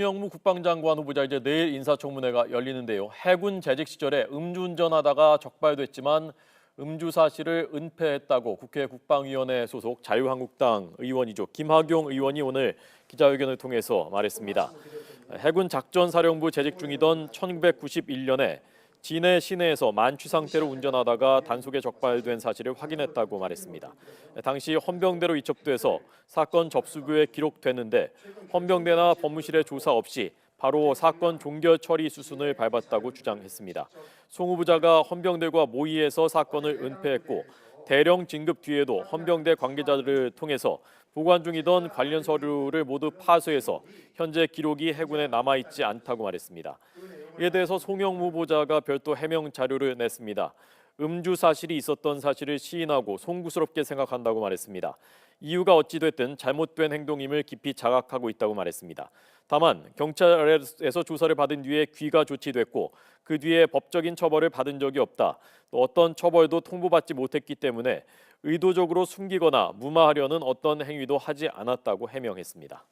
송영무 국방장관 후보자 이제 내일 인사청문회가 열리는데요. 해군 재직 시절에 음주운전하다가 적발됐지만 음주 사실을 은폐했다고 국회 국방위원회 소속 자유한국당 의원이죠. 김학용 의원이 오늘 기자회견을 통해서 말했습니다. 해군 작전사령부 재직 중이던 1991년에 진해 시내에서 만취 상태로 운전하다가 단속에 적발된 사실을 확인했다고 말했습니다. 당시 헌병대로 이첩돼서 사건 접수부에 기록됐는데 헌병대나 법무실의 조사 없이 바로 사건 종결 처리 수순을 밟았다고 주장했습니다. 송 후보자가 헌병대와 모의해서 사건을 은폐했고 대령 진급 뒤에도 헌병대 관계자들을 통해서 보관 중이던 관련 서류를 모두 파쇄해서 현재 기록이 해군에 남아 있지 않다고 말했습니다. 이에 대해서 송영무 후보자가 별도 해명 자료를 냈습니다. 음주 사실이 있었던 사실을 시인하고 송구스럽게 생각한다고 말했습니다. 이유가 어찌됐든 잘못된 행동임을 깊이 자각하고 있다고 말했습니다. 다만 경찰에서 조사를 받은 뒤에 귀가 조치됐고 그 뒤에 법적인 처벌을 받은 적이 없다. 또 어떤 처벌도 통보받지 못했기 때문에 의도적으로 숨기거나 무마하려는 어떤 행위도 하지 않았다고 해명했습니다.